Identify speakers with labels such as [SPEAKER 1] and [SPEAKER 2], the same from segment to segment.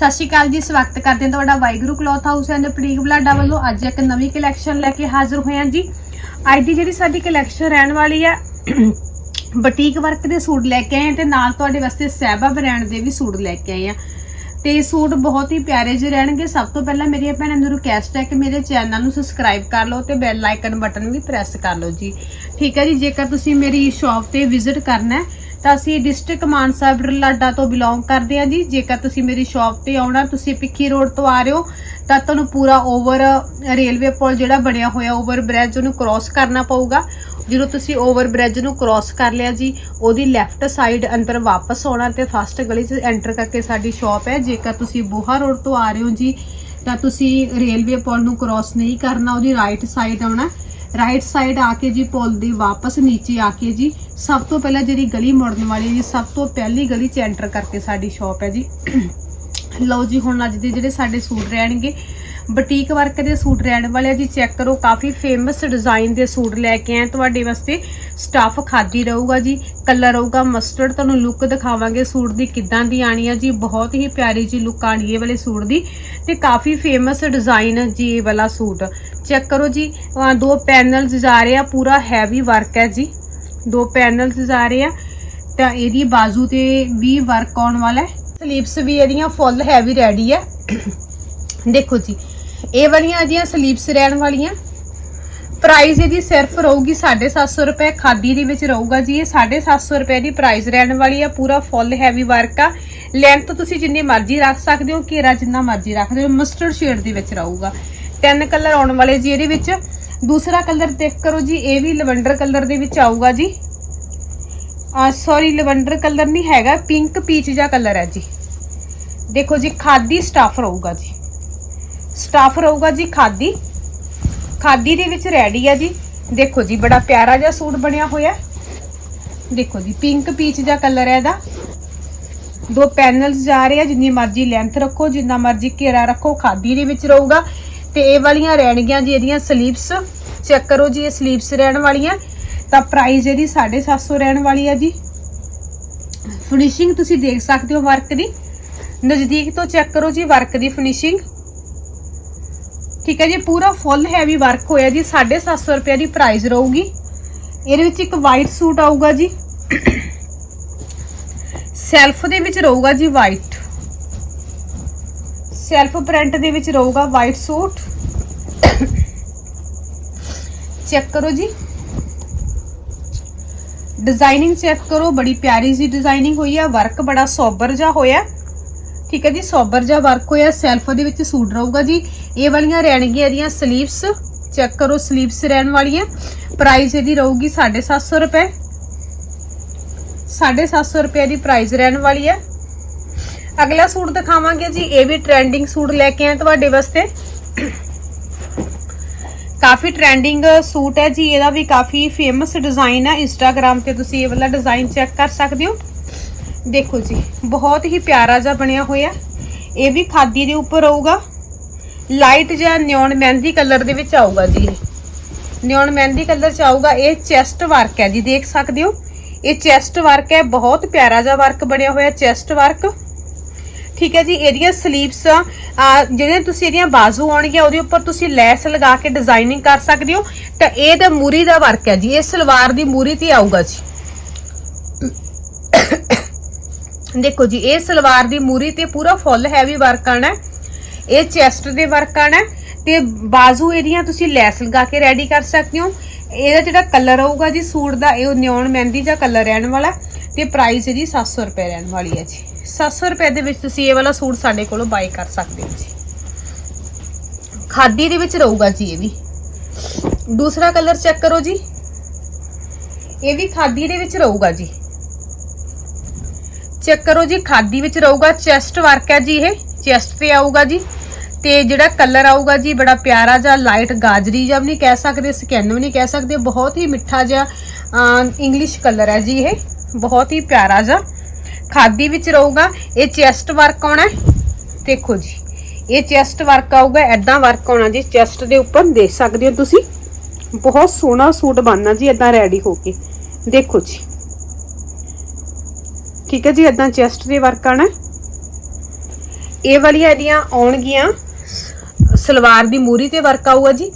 [SPEAKER 1] ਸਤਿ ਸ਼੍ਰੀ ਅਕਾਲ ਜੀ, ਸਵਾਗਤ ਕਰਦੇ ਹਾਂ ਤੁਹਾਡਾ Waheguru cloth house and boutique ਬਲਾਡਾ ਵੱਲੋਂ। ਅੱਜ ਇੱਕ ਨਵੀਂ ਕਲੈਕਸ਼ਨ ਲੈ ਕੇ ਹਾਜ਼ਰ ਹੋਏ ਹਾਂ ਜੀ। ਅੱਜ ਦੀ ਜਿਹੜੀ ਸਾਡੀ ਕਲੈਕਸ਼ਨ ਰਹਿਣ ਵਾਲੀ ਆ, ਬਟੀਕ ਵਰਕ ਦੇ ਸੂਟ ਲੈ ਕੇ ਆਏ ਹਾਂ ਤੇ ਨਾਲ ਤੁਹਾਡੇ ਵਾਸਤੇ ਸਹਿਬਾ ਬ੍ਰਾਂਡ ਦੇ ਵੀ ਸੂਟ ਲੈ ਕੇ ਆਏ ਆ ਤੇ ਸੂਟ ਬਹੁਤ ਹੀ ਪਿਆਰੇ ਜਿਹੇ ਰਹਿਣਗੇ। ਸਭ ਤੋਂ ਪਹਿਲਾਂ ਮੇਰੀਆਂ ਭੈਣਾਂ ਨੂੰ ਰਿਕਵੈਸਟ ਹੈ ਕਿ ਮੇਰੇ ਚੈਨਲ ਨੂੰ ਸਬਸਕ੍ਰਾਈਬ ਕਰ ਲਓ ਤੇ ਬੈਲ ਆਈਕਨ ਬਟਨ ਵੀ ਪ੍ਰੈਸ ਕਰ ਲਓ ਜੀ। ਠੀਕ ਹੈ ਜੀ, ਜੇਕਰ ਤੁਸੀਂ ਮੇਰੀ ਸ਼ਾਪ ਤੇ ਵਿਜ਼ਿਟ ਕਰਨਾ ਹੈ ਤਾਂ ਅਸੀਂ ਡਿਸਟ੍ਰਿਕਟ ਮਾਨਸਾ ਬਰਲਾਡਾ ਤੋਂ ਬਿਲੋਂਗ ਕਰਦੇ ਹਾਂ ਜੀ। ਜੇਕਰ ਤੁਸੀਂ ਮੇਰੀ ਸ਼ਾਪ ਤੇ ਆਉਣਾ, ਤੁਸੀਂ ਪਿੱਖੀ ਰੋਡ ਤੋਂ ਆ ਰਹੇ ਹੋ, ਤਾਂ ਤੁਹਾਨੂੰ ਪੂਰਾ ਓਵਰ ਰੇਲਵੇ ਪੁਲ ਜਿਹੜਾ ਬਣਿਆ ਹੋਇਆ ਓਵਰ ਬ੍ਰਿਜ ਉਹਨੂੰ ਕ੍ਰਾਸ ਕਰਨਾ ਪਊਗਾ। ਜਦੋਂ ਤੁਸੀਂ ਓਵਰ ਬ੍ਰਿਜ ਨੂੰ ਕ੍ਰਾਸ ਕਰ ਲਿਆ ਜੀ, ਉਹਦੀ ਲੈਫਟ ਸਾਈਡ ਅੰਦਰ ਵਾਪਸ ਆਉਣਾ ਤੇ ਫਸਟ ਗਲੀ 'ਚ ਐਂਟਰ ਕਰਕੇ ਸਾਡੀ ਸ਼ਾਪ ਹੈ। ਜੇਕਰ ਤੁਸੀਂ ਬੋਹਾ ਰੋਡ ਤੋਂ ਆ ਰਹੇ ਹੋ ਜੀ, ਤਾਂ ਤੁਸੀਂ ਰੇਲਵੇ ਪੁਲ ਨੂੰ ਕ੍ਰਾਸ ਨਹੀਂ ਕਰਨਾ, ਉਹਦੀ ਰਾਈਟ ਸਾਈਡ ਆਉਣਾ। ਰਾਈਟ ਸਾਈਡ ਆ ਕੇ ਜੀ ਪੁਲ ਦੀ ਵਾਪਸ ਨੀਚੇ ਆ ਕੇ ਜੀ ਸਭ ਤੋਂ ਪਹਿਲਾਂ ਜਿਹੜੀ ਗਲੀ ਮੁੜਨ ਵਾਲੀ ਜੀ, ਸਭ ਤੋਂ ਪਹਿਲੀ ਗਲੀ 'ਚ ਐਂਟਰ ਕਰਕੇ ਸਾਡੀ ਸ਼ਾਪ ਹੈ ਜੀ। ਲਓ ਜੀ, ਹੁਣ ਅੱਜ ਦੇ ਜਿਹੜੇ ਸਾਡੇ ਸੂਟ ਰਹਿਣਗੇ ਬੁਟੀਕ ਵਰਕ ਦੇ ਸੂਟ ਰਹਿਣ ਵਾਲੇ ਆ। ਜੀ ਚੈੱਕ ਕਰੋ, ਕਾਫੀ ਫੇਮਸ ਡਿਜ਼ਾਈਨ ਦੇ ਸੂਟ ਲੈ ਕੇ ਆਏ ਤੁਹਾਡੇ ਵਾਸਤੇ ਸਟਫ ਖਾਦੀ ਰਹੂਗਾ ਜੀ ਕਲਰ ਰਹੂਗਾ ਮਸਟਰਡ ਤੁਹਾਨੂੰ ਲੁੱਕ ਦਿਖਾਵਾਂਗੇ ਸੂਟ ਦੀ ਕਿੱਦਾਂ ਦੀ ਆਣੀ ਆ ਜੀ। ਬਹੁਤ ਹੀ ਪਿਆਰੀ ਜੀ ਲੁੱਕ ਆਣੀ ਇਹ ਵਾਲੇ ਸੂਟ ਦੀ। ਤੇ ਕਾਫੀ ਫੇਮਸ ਡਿਜ਼ਾਈਨ ਜੀ ਇਹ ਵਾਲਾ ਸੂਟ। ਚੈੱਕ ਕਰੋ ਜੀ ਦੋ ਪੈਨਲਸ ਜਾ ਰਹੇ ਆ, ਪੂਰਾ ਹੈਵੀ ਵਰਕ ਹੈ ਜੀ। ਦੋ ਪੈਨਲਸ ਜਾ ਰਹੇ ਆ। ਤਾਂ ਇਹਦੀ ਬਾਜ਼ੂ ਤੇ ਵੀ ਵਰਕ ਆਉਣ ਵਾਲਾ ਹੈ। ਸਲੀਵਸ ਵੀ ਇਹਦੀਆਂ ਫੁੱਲ ਹੈਵੀ ਰੈਡੀ ਹੈ। ਦੇਖੋ ਜੀ ਇਹ ਵਾਲੀਆਂ ਇਹਦੀਆਂ ਸਲੀਵਸ ਰਹਿਣ ਵਾਲੀਆਂ ਪ੍ਰਾਈਸ ਇਹਦੀ ਸਿਰਫ ਰਹੂਗੀ 750 ਰੁਪਏ, ਖਾਦੀ ਦੇ ਵਿੱਚ ਰਹੂਗਾ ਜੀ ਇਹ 750 ਰੁਪਏ ਦੀ ਪ੍ਰਾਈਸ ਰਹਿਣ ਵਾਲੀ ਆ, ਪੂਰਾ ਫੁੱਲ ਹੈਵੀ ਵਰਕ ਆ। ਲੈਂਥ ਤੁਸੀਂ ਜਿੰਨੀ ਮਰਜ਼ੀ ਰੱਖ ਸਕਦੇ ਹੋ, ਘੇਰਾ ਜਿੰਨਾ ਮਰਜ਼ੀ ਰੱਖ ਸਕਦੇ ਹੋ ਮਸਟਰਡ ਸ਼ੇਡ ਦੇ ਵਿੱਚ ਰਹੂਗਾ। ਤਿੰਨ ਕਲਰ ਆਉਣ ਵਾਲੇ ਜੀ ਇਹਦੇ ਵਿੱਚ। ਦੂਸਰਾ ਕਲਰ ਚੈੱਕ ਕਰੋ ਜੀ, ਇਹ ਵੀ ਲਵੰਡਰ ਕਲਰ ਦੇ ਵਿੱਚ ਆਊਗਾ ਜੀ। ਆ ਸੌਰੀ ਲਵੰਡਰ ਕਲਰ ਨਹੀਂ ਹੈਗਾ ਪਿੰਕ ਪੀਚ ਜਿਹਾ ਕਲਰ ਹੈ ਜੀ। ਦੇਖੋ ਜੀ, ਖਾਦੀ ਸਟਾਫ ਰਹੂਗਾ ਜੀ। ਸਟਾਫ ਰਹੂਗਾ ਜੀ ਖਾਦੀ। ਖਾਦੀ ਦੇ ਵਿੱਚ ਰੈਡੀ ਆ ਜੀ। ਦੇਖੋ ਜੀ, ਬੜਾ ਪਿਆਰਾ ਜਿਹਾ ਸੂਟ ਬਣਿਆ ਹੋਇਆ। ਦੇਖੋ ਜੀ, ਪਿੰਕ ਪੀਚ ਦਾ ਕਲਰ ਹੈ ਇਹਦਾ। ਦੋ ਪੈਨਲਸ ਜਾ ਰਹੇ ਆ, ਜਿੰਨੀ ਮਰਜ਼ੀ ਲੈਂਥ ਰੱਖੋ, ਜਿੰਨਾ ਮਰਜ਼ੀ ਘੇਰਾ ਰੱਖੋ, ਖਾਦੀ ਦੇ ਵਿੱਚ ਰਹੂਗਾ। ਤੇ ਇਹ ਵਾਲੀਆਂ ਰਹਿਣਗੀਆਂ ਜੀ ਇਹਦੀਆਂ ਸਲੀਵਸ ਚੈੱਕ ਕਰੋ ਜੀ, ਇਹ ਸਲੀਵਸ ਰਹਿਣ ਵਾਲੀਆਂ। ਤਾਂ ਪ੍ਰਾਈਸ ਇਹਦੀ 750 ਰਹਿਣ ਵਾਲੀ ਆ ਜੀ। ਫਿਨਿਸ਼ਿੰਗ ਤੁਸੀਂ ਦੇਖ ਸਕਦੇ ਹੋ ਵਰਕ ਦੀ। ਨਜ਼ਦੀਕ ਤੋਂ ਚੈੱਕ ਕਰੋ ਜੀ ਵਰਕ ਦੀ ਫਿਨਿਸ਼ਿੰਗ ਠੀਕ ਹੈ ਜੀ, ਪੂਰਾ ਫੁੱਲ ਹੈਵੀ ਵਰਕ ਹੋਇਆ ਜੀ 750 ਰੁਪਏ ਦੀ ਪ੍ਰਾਈਸ ਰਹੂਗੀ। ਇਹਦੇ ਵਿੱਚ ਇੱਕ ਵਾਈਟ ਸੂਟ ਆਊਗਾ ਜੀ। ਸੈਲਫ ਦੇ ਵਿੱਚ ਰਹੂਗਾ ਜੀ ਵਾਈਟ ਸੈਲਫ ਪ੍ਰਿੰਟ ਦੇ ਵਿੱਚ ਰਹੂਗਾ ਵਾਈਟ ਸੂਟ ਚੈੱਕ ਕਰੋ ਜੀ। ਡਿਜ਼ਾਈਨਿੰਗ ਚੈੱਕ ਕਰੋ, ਬੜੀ ਪਿਆਰੀ ਜੀ ਡਿਜ਼ਾਈਨਿੰਗ ਹੋਈ ਆ ਵਰਕ ਬੜਾ ਸੋਬਰ ਜਿਹਾ ਹੋਇਆ। ਠੀਕ ਹੈ ਜੀ, ਸੋਬਰ ਜਿਹਾ ਵਰਕ ਹੋਇਆ ਸੈਲਫ ਦੇ ਵਿੱਚ ਸੂਟ ਰਹੂਗਾ ਜੀ। ਇਹ ਵਾਲੀਆਂ ਰਹਿਣਗੀਆਂ ਇਹਦੀਆਂ ਸਲੀਵਸ ਚੈੱਕ ਕਰੋ ਸਲੀਵਸ ਰਹਿਣ ਵਾਲੀਆਂ। ਪ੍ਰਾਈਸ ਇਹਦੀ ਰਹੂਗੀ 750 ਰੁਪਏ। 750 ਰੁਪਏ ਦੀ ਪ੍ਰਾਈਸ ਰਹਿਣ ਵਾਲੀ ਹੈ। ਅਗਲਾ ਸੂਟ ਦਿਖਾਵਾਂਗੇ ਜੀ, ਇਹ ਵੀ ਟ੍ਰੈਂਡਿੰਗ ਸੂਟ ਲੈ ਕੇ ਆਏ ਤੁਹਾਡੇ ਵਾਸਤੇ। ਕਾਫੀ ਟ੍ਰੈਂਡਿੰਗ ਸੂਟ ਹੈ ਜੀ, ਇਹਦਾ ਵੀ ਕਾਫੀ ਫੇਮਸ ਡਿਜ਼ਾਈਨ ਹੈ। ਇੰਸਟਾਗ੍ਰam ਤੇ ਤੁਸੀਂ ਇਹ ਵਾਲਾ ਡਿਜ਼ਾਈਨ ਚੈੱਕ ਕਰ ਸਕਦੇ ਹੋ। ਦੇਖੋ ਜੀ, ਬਹੁਤ ਹੀ ਪਿਆਰਾ ਜਿਹਾ ਬਣਿਆ ਹੋਇਆ। ਇਹ ਵੀ ਖਾਦੀ ਦੇ ਉੱਪਰ ਆਊਗਾ। ਲਾਈਟ ਜਿਹਾ ਨਿਓਨ ਮਹਿੰਦੀ ਕਲਰ ਦੇ ਵਿੱਚ ਆਊਗਾ ਜੀ ਇਹ। ਨਿਓਨ ਮਹਿੰਦੀ ਕਲਰ ਚ ਆਊਗਾ। ਇਹ ਚੈਸਟ ਵਰਕ ਹੈ ਜੀ, ਦੇਖ ਸਕਦੇ ਹੋ। ਇਹ ਚੈਸਟ ਵਰਕ ਹੈ, ਬਹੁਤ ਪਿਆਰਾ ਜਿਹਾ ਵਰਕ ਬਣਿਆ ਹੋਇਆ ਚੈਸਟ ਵਰਕ ਠੀਕ ਹੈ ਜੀ, ਇਹਦੀਆਂ ਸਲੀਵਸ ਜਿਹੜੀਆਂ ਤੁਸੀਂ ਇਹਦੀਆਂ ਬਾਜ਼ੂ ਆਉਣਗੀਆਂ, ਉਹਦੇ ਉੱਪਰ ਤੁਸੀਂ ਲੈਸ ਲਗਾ ਕੇ ਡਿਜ਼ਾਈਨਿੰਗ ਕਰ ਸਕਦੇ ਹੋ। ਤਾਂ ਇਹ ਦਾ ਮੂਰੀ ਦਾ ਵਰਕ ਹੈ ਜੀ, ਇਹ ਸਲਵਾਰ ਦੀ ਮੂਰੀ ਤੇ ਆਊਗਾ ਜੀ। ਦੇਖੋ ਜੀ, ਇਹ ਸਲਵਾਰ ਦੀ ਮੂਰੀ ਤੇ ਪੂਰਾ ਫੁੱਲ ਹੈਵੀ ਵਰਕ ਆਣਾ ਇਹ ਚੈਸਟ ਦੇ ਵਰਕ ਆਣਾ ਹੈ ਤੇ ਬਾਜ਼ੂ ਇਹਦੀਆਂ ਤੁਸੀਂ ਲੈਸ ਲਗਾ ਕੇ ਰੈਡੀ ਕਰ ਸਕਦੇ ਹੋ। ਇਹਦਾ ਜਿਹੜਾ ਕਲਰ ਆਊਗਾ ਜੀ, ਸੂਟ ਦਾ, ਇਹ ਨਿਓਨ ਮਹਿੰਦੀ ਜਾਂ ਕਲਰ ਰਹਿਣ ਵਾਲਾ ਤੇ ਪ੍ਰਾਈਸ ਇਹਦੀ 700 ਰੁਪਏ ਰਹਿਣ ਵਾਲੀ ਹੈ ਜੀ। 700 ਰੁਪਏ ਦੇ ਵਿੱਚ ਤੁਸੀਂ ਇਹ ਵਾਲਾ ਸੂਟ ਸਾਡੇ ਕੋਲੋਂ ਬਾਈ ਕਰ ਸਕਦੇ ਹੋ ਜੀ। ਖਾਦੀ ਦੇ ਵਿੱਚ ਰਹੂਗਾ ਜੀ ਇਹ ਵੀ। ਦੂਸਰਾ ਕਲਰ ਚੈੱਕ ਕਰੋ ਜੀ। ਇਹ ਵੀ ਖਾਦੀ ਦੇ ਵਿੱਚ ਰਹੂਗਾ ਜੀ। ਚੈੱਕ ਕਰੋ ਜੀ, ਖਾਦੀ ਵਿੱਚ ਰਹੂਗਾ, ਚੈਸਟ ਵਰਕ ਹੈ ਜੀ ਇਹ, ਚੈਸਟ ਤੇ ਆਊਗਾ ਜੀ। ਤੇ ਜਿਹੜਾ ਕਲਰ ਆਊਗਾ ਜੀ, ਬੜਾ ਪਿਆਰਾ ਜਿਹਾ ਲਾਈਟ ਗਾਜਰੀ ਜਿਹਾ ਵੀ ਨਹੀਂ ਕਹਿ ਸਕਦੇ ਸਕੈਨ ਵੀ ਨਹੀਂ ਕਹਿ ਸਕਦੇ, ਬਹੁਤ ਹੀ ਮਿੱਠਾ ਜਿਹਾ ਇੰਗਲਿਸ਼ ਕਲਰ ਹੈ ਜੀ ਇਹ, ਬਹੁਤ ਹੀ ਪਿਆਰਾ ਜਿਹਾ। ਖਾਦੀ ਵਿੱਚ ਰਹੂਗਾ, ਇਹ ਚੈਸਟ ਵਰਕ ਆਉਣਾ ਦੇਖੋ ਜੀ, ਇਹ ਚੈਸਟ ਵਰਕ ਆਊਗਾ ਐਦਾਂ ਵਰਕ ਆਉਣਾ ਜੀ, ਚੈਸਟ ਦੇ ਉੱਪਰ ਦੇਖ ਸਕਦੇ ਹੋ ਤੁਸੀਂ। ਬਹੁਤ ਸੋਹਣਾ ਸੂਟ ਬਣਨਾ ਜੀ ਐਦਾਂ ਰੈਡੀ ਹੋ ਕੇ। ਦੇਖੋ ਜੀ ਠੀਕ ਹੈ ਜੀ ਐਦਾਂ ਚੈਸਟ ਦੇ ਵਰਕ ਆਣਾ ਇਹ ਵਾਲੀਆਂ ਇਹਦੀਆਂ ਆਉਣਗੀਆਂ। ਸਲਵਾਰ ਦੀ ਮੂਰੀ ਤੇ ਵਰਕ ਆਊਗਾ ਜੀ।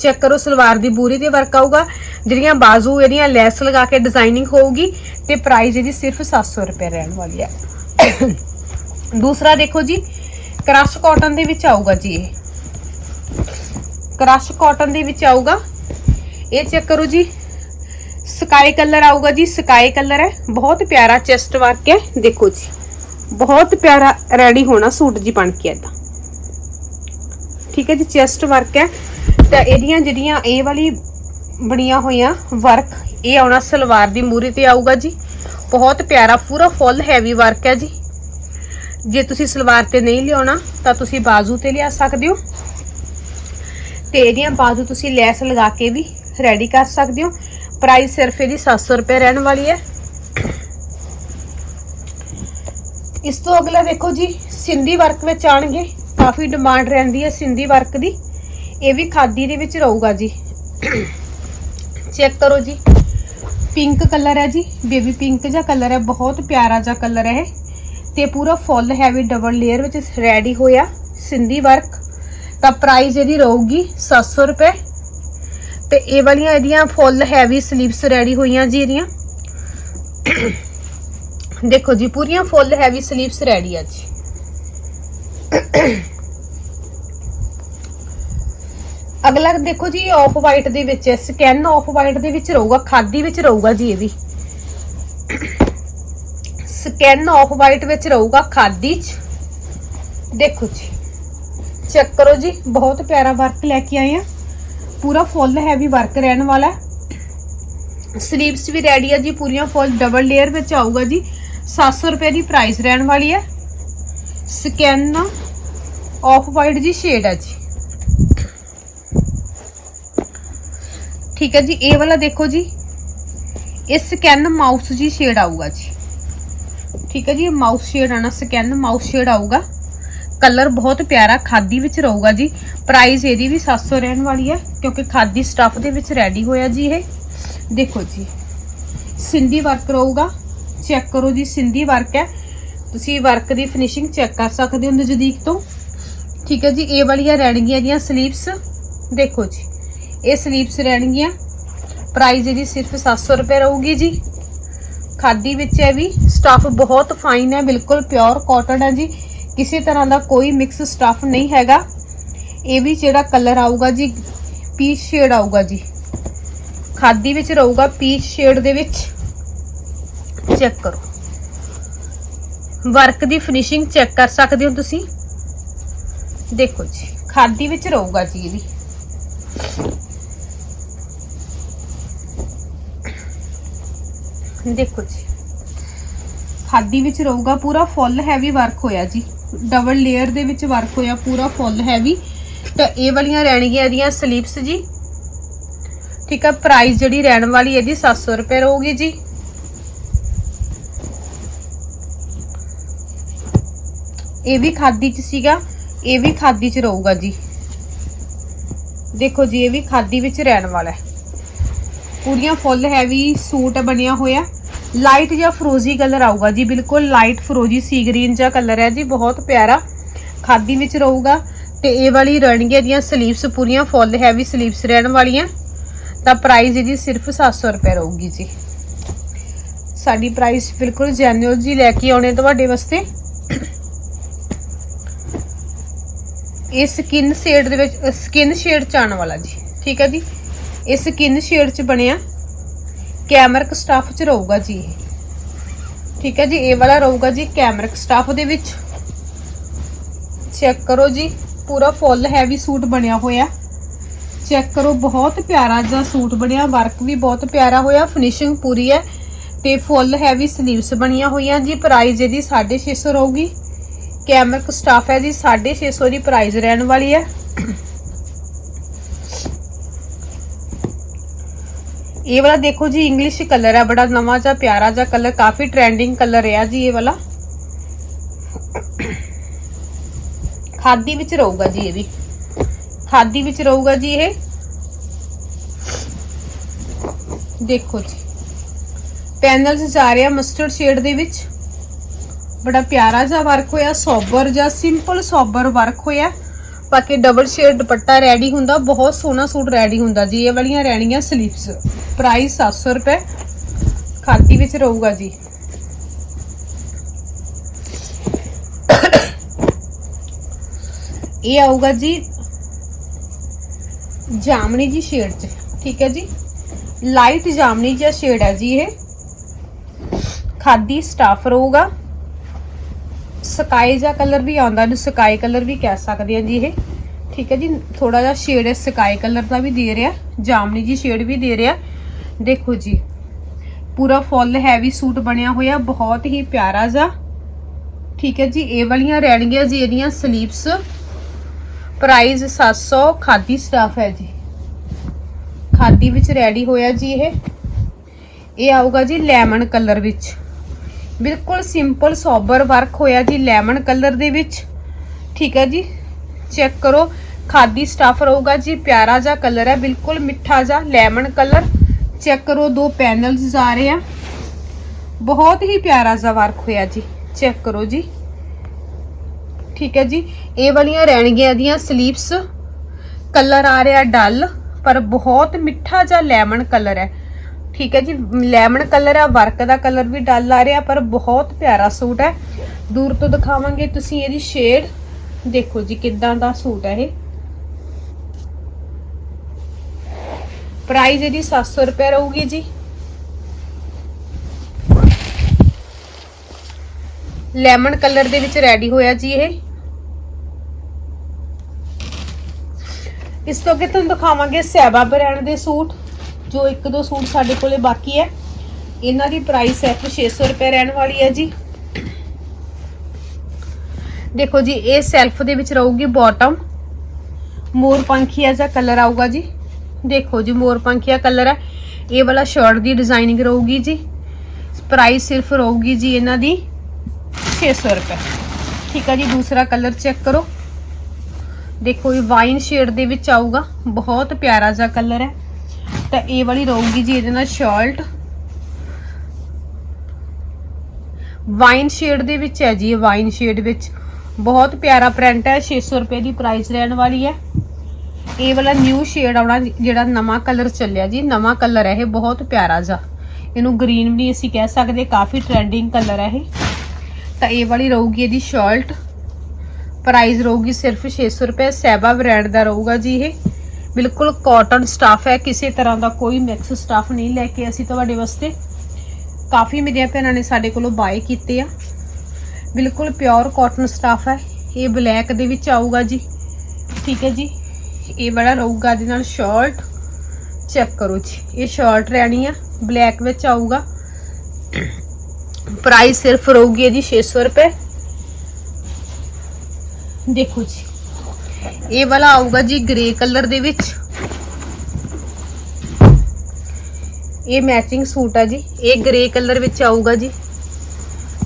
[SPEAKER 1] ਚੈੱਕ ਕਰੋ, ਸਲਵਾਰ ਦੀ ਬੂਰੀ ਤੇ ਵਰਕ ਆਊਗਾ। ਜਿਹੜੀਆਂ ਬਾਜ਼ੂ ਇਹਦੀਆਂ ਲੈਸ ਲਗਾ ਕੇ ਡਿਜ਼ਾਈਨਿੰਗ ਹੋਊਗੀ ਤੇ ਪ੍ਰਾਈਸ ਇਹਦੀ ਸਿਰਫ 700 ਰੁਪਏ ਰਹਿਣ ਵਾਲੀ ਹੈ। ਦੂਸਰਾ ਦੇਖੋ ਜੀ ਕ੍ਰਸ਼ ਕਾਟਨ ਦੇ ਵਿੱਚ ਆਊਗਾ ਜੀ ਇਹ। ਕ੍ਰਸ਼ ਕਾਟਨ ਦੇ ਵਿੱਚ ਆਊਗਾ। ਇਹ ਚੈੱਕ ਕਰੋ ਜੀ। ਸਕਾਈ ਕਲਰ ਆਊਗਾ ਜੀ ਸਕਾਈ ਕਲਰ ਹੈ। ਬਹੁਤ ਪਿਆਰਾ ਚੈਸਟ ਵਰਕ ਹੈ। ਦੇਖੋ ਜੀ, ਬਹੁਤ ਪਿਆਰਾ ਰੈਡੀ ਹੋਣਾ ਸੂਟ ਜੀ ਬਣ ਕੇ ਏਦਾਂ। ਠੀਕ ਹੈ ਜੀ ਚੈਸਟ ਵਰਕ ਹੈ। ਤਾਂ ਇਹਦੀਆਂ ਜਿਹੜੀਆਂ ਇਹ ਵਾਲੀ ਬਣੀਆਂ ਹੋਈਆਂ ਵਰਕ ਇਹ ਆਉਣਾ ਸਲਵਾਰ ਦੀ ਮੂਰੀ ਤੇ ਆਊਗਾ ਜੀ। ਬਹੁਤ ਪਿਆਰਾ, ਪੂਰਾ ਫੁੱਲ ਹੈਵੀ ਵਰਕ ਹੈ ਜੀ। ਜੇ ਤੁਸੀਂ ਸਲਵਾਰ ਤੇ ਨਹੀਂ ਲਿਆਉਣਾ, ਤਾਂ ਤੁਸੀਂ ਬਾਜ਼ੂ ਤੇ ਲਿਆ ਸਕਦੇ ਹੋ। ਤੇ ਇਹਦੀਆਂ ਬਾਜ਼ੂ ਤੁਸੀਂ ਲੈਸ ਲਗਾ ਕੇ ਵੀ ਰੈਡੀ ਕਰ ਸਕਦੇ ਹੋ। ਪ੍ਰਾਈਸ ਸਿਰਫ ਇਹਦੀ 700 ਰੁਪਏ ਰਹਿਣ ਵਾਲੀ ਹੈ। ਇਸ ਤੋਂ ਅਗਲਾ ਦੇਖੋ ਜੀ, ਸਿੰਧੀ ਵਰਕ ਵਿੱਚ ਆਣਗੇ ਕਾਫੀ ਡਿਮਾਂਡ ਰਹਿੰਦੀ ਹੈ ਸਿੰਧੀ ਵਰਕ ਦੀ। ਇਹ ਵੀ ਖਾਦੀ ਦੇ ਵਿੱਚ ਰਹੂਗਾ ਜੀ। ਚੈੱਕ ਕਰੋ ਜੀ। ਪਿੰਕ ਕਲਰ ਹੈ ਜੀ। ਬੇਬੀ ਪਿੰਕ ਜਿਹਾ ਕਲਰ ਹੈ। ਬਹੁਤ ਪਿਆਰਾ ਜਿਹਾ ਕਲਰ ਹੈ ਇਹ। ਤੇ ਪੂਰਾ ਫੁੱਲ ਹੈਵੀ ਡਬਲ ਲੇਅਰ ਵਿੱਚ ਰੈਡੀ ਹੋਇਆ ਸਿੰਧੀ ਵਰਕ। ਤਾਂ ਪ੍ਰਾਈਸ ਇਹਦੀ ਰਹੂਗੀ 700 ਰੁਪਏ। ਤੇ ਇਹ ਵਾਲੀਆਂ ਇਹਦੀਆਂ ਫੁੱਲ ਹੈਵੀ ਸਲੀਵਸ ਰੈਡੀ ਹੋਈਆਂ ਜੀ ਇਹਦੀਆਂ। ਦੇਖੋ ਜੀ, ਪੂਰੀਆਂ ਫੁੱਲ ਹੈਵੀ ਸਲੀਵਸ ਰੈਡੀ ਆ ਜੀ। ਅਗਲਾ ਦੇਖੋ ਜੀ ਆਫ ਵਾਈਟ ਦੇ ਵਿੱਚ ਸਕੈਨ ਆਫ ਵਾਈਟ ਦੇ ਵਿੱਚ ਰਹੂਗਾ, ਖਾਦੀ ਵਿੱਚ ਰਹੂਗਾ ਜੀ ਇਹ ਵੀ। ਸਕੈਨ ਆਫ ਵਾਈਟ ਵਿੱਚ ਰਹੂਗਾ, ਖਾਦੀ ਚ। ਦੇਖੋ ਜੀ ਚੈੱਕ ਕਰੋ ਜੀ, ਬਹੁਤ ਪਿਆਰਾ ਵਰਕ ਲੈ ਕੇ ਆਏ ਆ। ਪੂਰਾ ਫੁੱਲ ਹੈਵੀ ਵਰਕ ਰਹਿਣ ਵਾਲਾ ਸਲੀਵਸ ਵੀ ਰੈਡੀ ਆ ਜੀ, ਪੂਰੀਆਂ ਫੁੱਲ ਡਬਲ ਲੇਅਰ ਵਿੱਚ ਆਊਗਾ ਜੀ। 700 ਰੁਪਏ ਦੀ ਪ੍ਰਾਈਸ ਰਹਿਣ ਵਾਲੀ ਹੈ। ਸਕੈਨ ਆਫ ਵਾਈਟ ਜੀ ਸ਼ੇਡ ਹੈ ਜੀ। ਠੀਕ ਹੈ ਜੀ, ਇਹ ਵਾਲਾ ਦੇਖੋ ਜੀ। ਇਹ ਸਕੈਨ ਮਾਊਸ ਜੀ ਸ਼ੇਡ ਆਊਗਾ ਜੀ। ਠੀਕ ਹੈ ਜੀ, ਇਹ ਮਾਊਸ ਸ਼ੇਡ ਆਣਾ ਸਕੈਨ ਮਾਊਸ ਸ਼ੇਡ ਆਊਗਾ। ਕਲਰ ਬਹੁਤ ਪਿਆਰਾ ਖਾਦੀ ਵਿੱਚ ਰਹੂਗਾ ਜੀ। ਪ੍ਰਾਈਸ ਇਹਦੀ ਵੀ 700 ਰਹਿਣ ਵਾਲੀ ਹੈ, ਕਿਉਂਕਿ ਖਾਦੀ ਸਟਫ ਦੇ ਵਿੱਚ ਰੈਡੀ ਹੋਇਆ ਜੀ ਇਹ। ਦੇਖੋ ਜੀ, ਸਿੰਧੀ ਵਰਕ ਰਹੂਗਾ। ਚੈੱਕ ਕਰੋ ਜੀ, ਸਿੰਧੀ ਵਰਕ ਹੈ। ਤੁਸੀਂ ਵਰਕ ਦੀ ਫਿਨਿਸ਼ਿੰਗ ਚੈੱਕ ਕਰ ਸਕਦੇ ਹੋ ਨਜ਼ਦੀਕ ਤੋਂ। ਠੀਕ ਹੈ ਜੀ, ਇਹ ਵਾਲੀਆਂ ਰਹਿਣਗੀਆਂ ਦੀਆਂ ਸਲੀਵਸ ਦੇਖੋ ਜੀ, ਇਹ ਸਲੀਵਸ ਰਹਿਣਗੀਆਂ। ਪ੍ਰਾਈਸ ਇਹਦੀ ਸਿਰਫ 700 ਰੁਪਏ ਰਹੂਗੀ ਜੀ। ਖਾਦੀ ਵਿੱਚ ਹੈ ਵੀ ਸਟਫ ਬਹੁਤ ਫਾਈਨ ਹੈ, ਬਿਲਕੁਲ ਪਿਓਰ ਕਾਟਨ ਹੈ ਜੀ। ਕਿਸੇ ਤਰ੍ਹਾਂ ਦਾ ਕੋਈ ਮਿਕਸ ਸਟਫ ਨਹੀਂ ਹੈਗਾ। ਇਹ ਵੀ ਜਿਹੜਾ ਕਲਰ ਆਊਗਾ ਜੀ ਪੀਚ ਸ਼ੇਡ ਆਊਗਾ ਜੀ। ਖਾਦੀ ਵਿੱਚ ਰਹੂਗਾ ਪੀਚ ਸ਼ੇਡ ਦੇ ਵਿੱਚ। ਚੈੱਕ ਕਰੋ। ਵਰਕ ਦੀ ਫਿਨਿਸ਼ਿੰਗ ਚੈੱਕ ਕਰ ਸਕਦੇ ਹੋ ਤੁਸੀਂ? ਦੇਖੋ ਜੀ, ਖਾਦੀ ਵਿੱਚ ਰਹੂਗਾ ਜੀ ਇਹ ਵੀ ਦੇਖੋ ਜੀ, ਖਾਦੀ ਵਿੱਚ ਰਹੂਗਾ, ਪੂਰਾ ਫੁੱਲ ਹੈਵੀ ਵਰਕ ਹੋਇਆ ਜੀ। ਡਬਲ ਲੇਅਰ ਦੇ ਵਿੱਚ ਵਰਕ ਹੋਇਆ, ਪੂਰਾ ਫੁੱਲ ਹੈਵੀ ਤਾਂ ਇਹ ਵਾਲੀਆਂ ਰਹਿਣਗੀਆਂ ਇਹਦੀਆਂ ਸਲੀਵਸ ਜੀ। ਠੀਕ ਆ ਪ੍ਰਾਈਸ ਜਿਹੜੀ ਰਹਿਣ ਵਾਲੀ ਇਹਦੀ 700 ਰੁਪਏ ਰਹੂਗੀ ਜੀ। ਇਹ ਵੀ ਖਾਦੀ ਚ ਸੀਗਾ, ਇਹ ਵੀ ਖਾਦੀ ਚ ਰਹੂਗਾ ਜੀ। ਦੇਖੋ ਜੀ, ਇਹ ਵੀ ਖਾਦੀ ਵਿੱਚ ਰਹਿਣ ਵਾਲਾ ਹੈ। ਪੂਰੀਆਂ ਫੁੱਲ ਹੈਵੀ ਸੂਟ ਬਣਿਆ ਹੋਇਆ। ਲਾਈਟ ਜਾਂ ਫਰੋਜ਼ੀ ਕਲਰ ਆਊਗਾ ਜੀ, ਬਿਲਕੁਲ ਲਾਈਟ ਫਰੋਜ਼ੀ ਸੀ ਗ੍ਰੀਨ ਜਿਹਾ ਕਲਰ ਹੈ ਜੀ, ਬਹੁਤ ਪਿਆਰਾ। ਖਾਦੀ ਵਿੱਚ ਰਹੂਗਾ। ਤੇ ਇਹ ਵਾਲੀ ਰਣਗੇ ਦੀਆਂ ਸਲੀਵਸ ਪੂਰੀਆਂ ਫੁੱਲ ਹੈਵੀ ਸਲੀਵਸ ਰਹਿਣ ਵਾਲੀਆਂ। ਤਾਂ ਪ੍ਰਾਈਸ ਇਹਦੀ ਸਿਰਫ 700 ਰੁਪਏ ਰਹੂਗੀ ਜੀ। ਸਾਡੀ ਪ੍ਰਾਈਸ ਬਿਲਕੁਲ ਜੈਨੂਅਲ ਜੀ, ਲੈ ਕੇ ਆਉਣੇ ਤੁਹਾਡੇ ਵਾਸਤੇ। ਇਹ ਸਕਿਨ ਸ਼ੇਡ ਦੇ ਵਿੱਚ ਸਕਿਨ ਸ਼ੇਡ ਚ ਆਉਣ ਵਾਲਾ ਜੀ, ਠੀਕ ਹੈ ਜੀ? ਇਹ ਸਕਿਨ ਸ਼ੇਡ ਚ ਬਣਿਆ। ਕੈਮਰਕ ਸਟਾਫ ਚ ਰਹੂਗਾ ਜੀ ਇਹ। ਠੀਕ ਹੈ ਜੀ, ਇਹ ਵਾਲਾ ਰਹੂਗਾ ਜੀ ਕੈਮਰਕ ਸਟਾਫ ਦੇ ਵਿੱਚ। ਚੈੱਕ ਕਰੋ ਜੀ, ਪੂਰਾ ਫੁੱਲ ਹੈਵੀ ਸੂਟ ਬਣਿਆ ਹੋਇਆ। ਚੈੱਕ ਕਰੋ, ਬਹੁਤ ਪਿਆਰਾ ਜਿਹਾ ਸੂਟ ਬਣਿਆ ਵਰਕ ਵੀ ਬਹੁਤ ਪਿਆਰਾ ਹੋਇਆ ਫਿਨਿਸ਼ਿੰਗ ਪੂਰੀ ਹੈ। ਤੇ ਫੁੱਲ ਹੈਵੀ ਸਲੀਵਸ ਬਣੀਆਂ ਹੋਈਆਂ ਜੀ ਪ੍ਰਾਈਸ ਇਹਦੀ 650 ਰਹੂਗੀ। ਕੈਮਰਕ ਸਟਾਫ ਹੈ ਜੀ 650 ਦੀ ਪ੍ਰਾਈਸ ਰਹਿਣ ਵਾਲੀ ਹੈ। ਇਹ ਵਾਲਾ ਦੇਖੋ ਜੀ ਇੰਗਲਿਸ਼ ਕਲਰ ਹੈ ਬੜਾ ਨਵਾਂ ਜਿਹਾ, ਪਿਆਰਾ ਜਿਹਾ ਕਲਰ ਕਾਫੀ ਟ੍ਰੈਂਡਿੰਗ ਕਲਰ ਹੈ ਜੀ ਇਹ ਵਾਲਾ। ਖਾਦੀ ਵਿੱਚ ਰਹੂਗਾ ਜੀ ਇਹ ਵੀ। ਖਾਦੀ ਵਿੱਚ ਰਹੂਗਾ ਜੀ ਇਹ। ਦੇਖੋ ਜੀ। ਪੈਨਲਸ ਜਾ ਰਿਹਾ ਮਸਟਰਡ ਸ਼ੇਡ ਦੇ ਵਿੱਚ। ਬੜਾ ਪਿਆਰਾ ਜਿਹਾ ਵਰਕ ਹੋਇਆ, ਸੋਬਰ ਜਿਹਾ ਸਿੰਪਲ ਸੋਬਰ ਵਰਕ ਹੋਇਆ। ਬਾਕੀ ਡਬਲ ਸ਼ੇਡ ਦੁਪੱਟਾ ਰੈਡੀ ਹੁੰਦਾ, ਬਹੁਤ ਸੋਹਣਾ ਸੂਟ ਰੈਡੀ ਹੁੰਦਾ ਜੀ। ਇਹ ਵਾਲੀਆਂ ਰਹਿਣੀਆਂ ਸਲੀਵਸ ਪ੍ਰਾਈਸ 700 ਰੁਪਏ। ਖਾਦੀ ਵਿੱਚ ਰਹੂਗਾ ਜੀ। ਇਹ ਆਊਗਾ ਜੀ ਜਾਮਣੀ ਜੀ ਸ਼ੇਡ ਚ। ਠੀਕ ਹੈ ਜੀ? ਲਾਈਟ ਜਾਮਣੀ ਜਿਹਾ ਸ਼ੇਡ ਹੈ ਜੀ ਇਹ। ਖਾਦੀ ਸਟਾਫ ਰਹੂਗਾ। ਸਕਾਈ ਜਿਹਾ ਕਲਰ ਵੀ ਆਉਂਦਾ, ਇਹਨੂੰ ਸਕਾਈ ਕਲਰ ਵੀ ਕਹਿ ਸਕਦੇ ਆ ਜੀ ਇਹ। ਠੀਕ ਹੈ ਜੀ ਥੋੜਾ ਜਿਹਾ ਸ਼ੇਡ ਹੈ ਸਕਾਈ ਕਲਰ ਦਾ ਵੀ ਦੇ ਰਿਹਾ, ਜਾਮਨੀ ਜੀ ਸ਼ੇਡ ਵੀ ਦੇ ਰਿਹਾ। ਦੇਖੋ ਜੀ, ਪੂਰਾ ਫੁੱਲ ਹੈਵੀ ਸੂਟ ਬਣਿਆ ਹੋਇਆ, ਬਹੁਤ ਹੀ ਪਿਆਰਾ ਜਿਹਾ। ਠੀਕ ਹੈ ਜੀ, ਇਹ ਵਾਲੀਆਂ ਰਹਿਣਗੀਆਂ ਜੀ ਇਹਦੀਆਂ ਸਲੀਵਸ ਪ੍ਰਾਈਸ 700 ਖਾਦੀ ਸਟਾਫ ਹੈ ਜੀ। ਖਾਦੀ ਵਿੱਚ ਰੈਡੀ ਹੋਇਆ ਜੀ ਇਹ। ਇਹ ਆਊਗਾ ਜੀ ਲੈਮਨ ਕਲਰ ਵਿੱਚ। ਬਿਲਕੁਲ ਸਿੰਪਲ ਸੋਬਰ ਵਰਕ ਹੋਇਆ ਜੀ ਲੈਮਨ ਕਲਰ ਦੇ ਵਿੱਚ। ਠੀਕ ਹੈ ਜੀ? ਚੈੱਕ ਕਰੋ, ਖਾਦੀ ਸਟਾਫ ਰਹੂਗਾ ਜੀ, ਪਿਆਰਾ ਜਿਹਾ ਕਲਰ ਹੈ, ਬਿਲਕੁਲ ਮਿੱਠਾ ਜਿਹਾ ਲੈਮਨ ਕਲਰ ਚੈੱਕ ਕਰੋ, ਦੋ ਪੈਨਲਸ ਆ ਰਹੇ ਆ। ਬਹੁਤ ਹੀ ਪਿਆਰਾ ਜਿਹਾ ਵਰਕ ਹੋਇਆ ਜੀ। ਚੈੱਕ ਕਰੋ ਜੀ। ਠੀਕ ਹੈ ਜੀ? ਇਹ ਵਾਲੀਆਂ ਰਹਿਣਗੀਆਂ ਦੀਆਂ ਸਲੀਵਸ ਕਲਰ ਆ ਰਿਹਾ ਡਲ ਪਰ ਬਹੁਤ ਮਿੱਠਾ ਜਿਹਾ ਲੈਮਨ ਕਲਰ ਹੈ। ਠੀਕ ਹੈ ਜੀ ਲੈਮਨ ਕਲਰ ਆ, ਵਰਕ ਦਾ ਕਲਰ ਵੀ ਡਲ ਆ ਰਿਹਾ, ਪਰ ਬਹੁਤ ਪਿਆਰਾ ਸੂਟ ਹੈ। ਦੂਰ ਤੋਂ ਦਿਖਾਵਾਂਗੇ ਤੁਸੀਂ ਇਹਦੀ ਸ਼ੇਡ ਦੇਖੋ ਜੀ ਕਿੱਦਾਂ ਦਾ ਸੂਟ ਹੈ ਇਹ। ਪ੍ਰਾਈਸ ਇਹਦੀ 700 ਰੁਪਏ ਰਹੂਗੀ ਜੀ। ਲੈਮਨ ਕਲਰ ਦੇ ਵਿੱਚ ਰੈਡੀ ਹੋਇਆ ਜੀ ਇਹ। ਇਸ ਤੋਂ ਅੱਗੇ ਤੁਹਾਨੂੰ ਦਿਖਾਵਾਂਗੇ ਸੈਬਾ ਬ੍ਰਾਂਡ ਦੇ ਸੂਟ। ਜੋ ਇੱਕ ਦੋ ਸੂਟ ਸਾਡੇ ਕੋਲੇ ਬਾਕੀ ਹੈ। ਇਹਨਾਂ ਦੀ ਪ੍ਰਾਈਸ ਸਿਰਫ 600 ਰੁਪਏ ਰਹਿਣ ਵਾਲੀ ਹੈ ਜੀ। ਦੇਖੋ ਜੀ, ਇਹ ਸੈਲਫ ਦੇ ਵਿੱਚ ਰਹੂਗੀ ਬਾਟਮ ਮੋਰ ਪੰਖੀਆ ਜਿਹਾ ਕਲਰ ਆਊਗਾ ਜੀ। ਦੇਖੋ ਜੀ, ਮੋਰ ਪੰਖੀਆ ਕਲਰ ਹੈ। ਇਹ ਵਾਲਾ ਸ਼ਰਟ ਦੀ ਡਿਜ਼ਾਈਨਿੰਗ ਰਹੂਗੀ ਜੀ। ਪ੍ਰਾਈਸ ਸਿਰਫ ਰਹੂਗੀ ਜੀ ਇਹਨਾਂ ਦੀ 600 ਰੁਪਏ। ਠੀਕ ਆ ਜੀ, ਦੂਸਰਾ ਕਲਰ ਚੈੱਕ ਕਰੋ। ਦੇਖੋ ਇਹ ਵਾਈਨ ਸ਼ੇਡ ਦੇ ਵਿੱਚ ਆਊਗਾ। ਬਹੁਤ ਪਿਆਰਾ ਜਿਹਾ ਕਲਰ ਹੈ। ਤਾਂ ਇਹ ਵਾਲੀ ਰਹੂਗੀ ਜੀ ਇਹਦੇ ਨਾਲ ਸ਼ਰਟ ਵਾਈਨ ਸ਼ੇਡ ਦੇ ਵਿੱਚ ਹੈ ਜੀ ਇਹ ਵਾਈਨ ਸ਼ੇਡ ਵਿੱਚ। ਬਹੁਤ ਪਿਆਰਾ ਪ੍ਰਿੰਟ ਹੈ 600 ਰੁਪਏ ਦੀ ਪ੍ਰਾਈਸ ਰਹਿਣ ਵਾਲੀ ਹੈ। ਇਹ ਵਾਲਾ ਨਿਊ ਸ਼ੇਡ ਆਉਣਾ ਜਿਹੜਾ ਨਵਾਂ ਕਲਰ ਚੱਲਿਆ ਜੀ, ਨਵਾਂ ਕਲਰ ਹੈ ਇਹ, ਬਹੁਤ ਪਿਆਰਾ ਜਿਹਾ। ਇਹਨੂੰ ਗ੍ਰੀਨ ਵੀ ਅਸੀਂ ਕਹਿ ਸਕਦੇ, ਕਾਫੀ ਟ੍ਰੈਂਡਿੰਗ ਕਲਰ ਹੈ ਇਹ। ਤਾਂ ਇਹ ਵਾਲੀ ਰਹੂਗੀ ਇਹਦੀ ਸ਼ਰਟ ਪ੍ਰਾਈਸ ਰਹੂਗੀ ਸਿਰਫ 600 ਰੁਪਏ, ਸੈਬਾ ਬ੍ਰਾਂਡ ਦਾ ਰਹੂਗਾ ਜੀ ਇਹ। ਬਿਲਕੁਲ ਕਾਟਨ ਸਟਾਫ ਹੈ, ਕਿਸੇ ਤਰ੍ਹਾਂ ਦਾ ਕੋਈ ਮਿਕਸ ਸਟਾਫ ਨਹੀਂ ਲੈ ਕੇ ਅਸੀਂ ਤੁਹਾਡੇ ਵਾਸਤੇ। ਕਾਫੀ ਮੇਰੀਆਂ ਭੈਣਾਂ ਨੇ ਸਾਡੇ ਕੋਲੋਂ ਬਾਏ ਕੀਤੇ ਆ। ਬਿਲਕੁਲ ਪਿਓਰ ਕਾਟਨ ਸਟਾਫ ਹੈ। ਇਹ ਬਲੈਕ ਦੇ ਵਿੱਚ ਆਊਗਾ ਜੀ। ਠੀਕ ਹੈ ਜੀ। ਇਹ ਬੜਾ ਰਹੂਗਾ ਦੇ ਨਾਲ ਸ਼ਰਟ ਚੈੱਕ ਕਰੋ ਜੀ। ਇਹ ਸ਼ਰਟ ਰਹਿਣੀ ਆ। ਬਲੈਕ ਵਿੱਚ ਆਊਗਾ। ਪ੍ਰਾਈਸ ਸਿਰਫ ਰਹੂਗੀ ਇਹਦੀ 600 ਰੁਪਏ। ਦੇਖੋ ਜੀ। ਇਹ ਵਾਲਾ ਆਊਗਾ ਜੀ ਗ੍ਰੇ ਕਲਰ ਦੇ ਵਿੱਚ। ਇਹ ਮੈਚਿੰਗ ਸੂਟ ਆ ਜੀ। ਇਹ ਗ੍ਰੇ ਕਲਰ ਵਿੱਚ ਆਊਗਾ ਜੀ।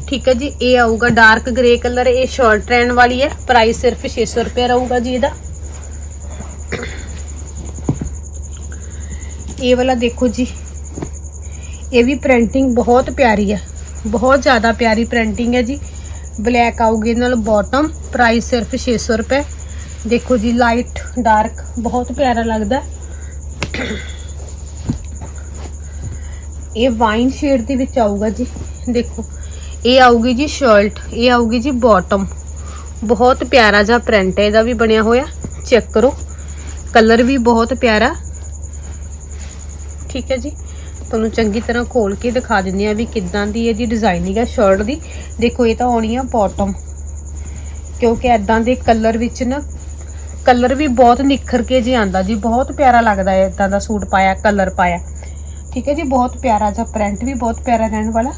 [SPEAKER 1] ਠੀਕ ਹੈ ਜੀ, ਇਹ ਆਊਗਾ ਡਾਰਕ ਗ੍ਰੇ ਕਲਰ, ਇਹ ਸ਼ਾਰਟ ਰਹਿਣ ਵਾਲੀ ਹੈ। ਪ੍ਰਾਈਸ ਸਿਰਫ 600 ਰੁਪਏ ਰਹੂਗਾ ਜੀ ਇਹਦਾ। ਇਹ ਵਾਲਾ ਦੇਖੋ ਜੀ। ਇਹ ਵੀ ਪ੍ਰਿੰਟਿੰਗ ਬਹੁਤ ਪਿਆਰੀ ਹੈ। ਬਹੁਤ ਜ਼ਿਆਦਾ ਪਿਆਰੀ ਪ੍ਰਿੰਟਿੰਗ ਹੈ ਜੀ। ਬਲੈਕ ਆਊਗੀ ਇਹਦੇ ਨਾਲ ਬਾਟਮ ਪ੍ਰਾਈਸ ਸਿਰਫ 600 ਰੁਪਏ। ਦੇਖੋ ਜੀ ਲਾਈਟ ਡਾਰਕ ਬਹੁਤ ਪਿਆਰਾ ਲੱਗਦਾ। ਇਹ ਵਾਈਨ ਸ਼ੇਡ ਦੇ ਵਿੱਚ ਆਊਗਾ ਜੀ। ਦੇਖੋ, ਇਹ ਆਊਗੀ ਜੀ ਸ਼ਰਟ ਇਹ ਆਊਗੀ ਜੀ ਬਾਟਮ ਬਹੁਤ ਪਿਆਰਾ ਜਿਹਾ ਪ੍ਰਿੰਟ ਹੈ, ਇਹਦਾ ਵੀ ਬਣਿਆ ਹੋਇਆ। ਚੈੱਕ ਕਰੋ। ਕਲਰ ਵੀ ਬਹੁਤ ਪਿਆਰਾ। ਠੀਕ ਹੈ ਜੀ। ਤੁਹਾਨੂੰ ਚੰਗੀ ਤਰ੍ਹਾਂ ਖੋਲ ਕੇ ਦਿਖਾ ਦਿੰਦੇ ਆ ਵੀ ਕਿੱਦਾਂ ਦੀ ਇਹਦੀ ਡਿਜ਼ਾਈਨਿੰਗ ਹੈ ਸ਼ਰਟ ਦੀ। ਦੇਖੋ, ਇਹ ਤਾਂ ਆਉਣੀ ਆ ਬਾਟਮ ਕਿਉਂਕਿ ਐਦਾਂ ਦੇ ਕਲਰ ਵਿੱਚ ਨਾ ਕਲਰ ਵੀ ਬਹੁਤ ਨਿਖਰ ਕੇ ਜੀ ਆਂਦਾ ਜੀ, ਬਹੁਤ ਪਿਆਰਾ ਲੱਗਦਾ ਹੈ ਇਦਾਂ ਦਾ ਸੂਟ ਪਾਇਆ, ਕਲਰ ਪਾਇਆ। ਠੀਕ ਹੈ ਜੀ, ਬਹੁਤ ਪਿਆਰਾ ਜਿਹਾ ਪ੍ਰਿੰਟ ਵੀ ਬਹੁਤ ਪਿਆਰਾ ਰਹਿਣ ਵਾਲਾ।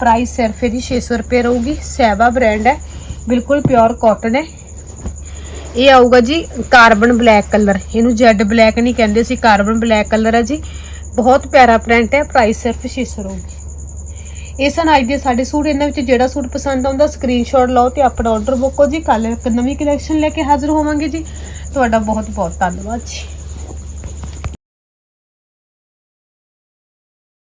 [SPEAKER 1] ਪ੍ਰਾਈਸ ਸਿਰਫ ਇਹਦੀ 600 ਰੁਪਏ ਰਹੂਗੀ, ਸੈਵਾ ਬ੍ਰਾਂਡ ਹੈ, ਬਿਲਕੁਲ ਪਿਓਰ ਕਾਟਨ ਹੈ। ਇਹ ਆਊਗਾ ਜੀ ਕਾਰਬਨ ਬਲੈਕ ਕਲਰ ਇਹਨੂੰ ਜੈਡ ਬਲੈਕ ਨਹੀਂ ਕਹਿੰਦੇ ਸੀ ਕਾਰਬਨ ਬਲੈਕ ਕਲਰ ਹੈ ਜੀ। ਬਹੁਤ ਪਿਆਰਾ ਪ੍ਰਿੰਟ ਹੈ ਪ੍ਰਾਈਸ ਸਿਰਫ 600 ਰਹੂਗੀ। ਇਹ ਸਨ ਅੱਜ ਦੇ ਸਾਡੇ ਸੂਟ, ਇਹਨਾਂ ਵਿੱਚ ਜਿਹੜਾ ਸੂਟ ਪਸੰਦ ਆਉਂਦਾ ਸਕਰੀਨਸ਼ਾਟ ਲਓ ਤੇ ਆਪਣਾ ਆਰਡਰ ਬੁੱਕ ਜੀ। ਕੱਲ ਇੱਕ ਨਵੀਂ ਕਲੈਕਸ਼ਨ ਲੈ ਕੇ ਹਾਜ਼ਰ ਹੋਵਾਂਗੇ ਜੀ। ਤੁਹਾਡਾ ਬਹੁਤ ਬਹੁਤ ਧੰਨਵਾਦ ਜੀ।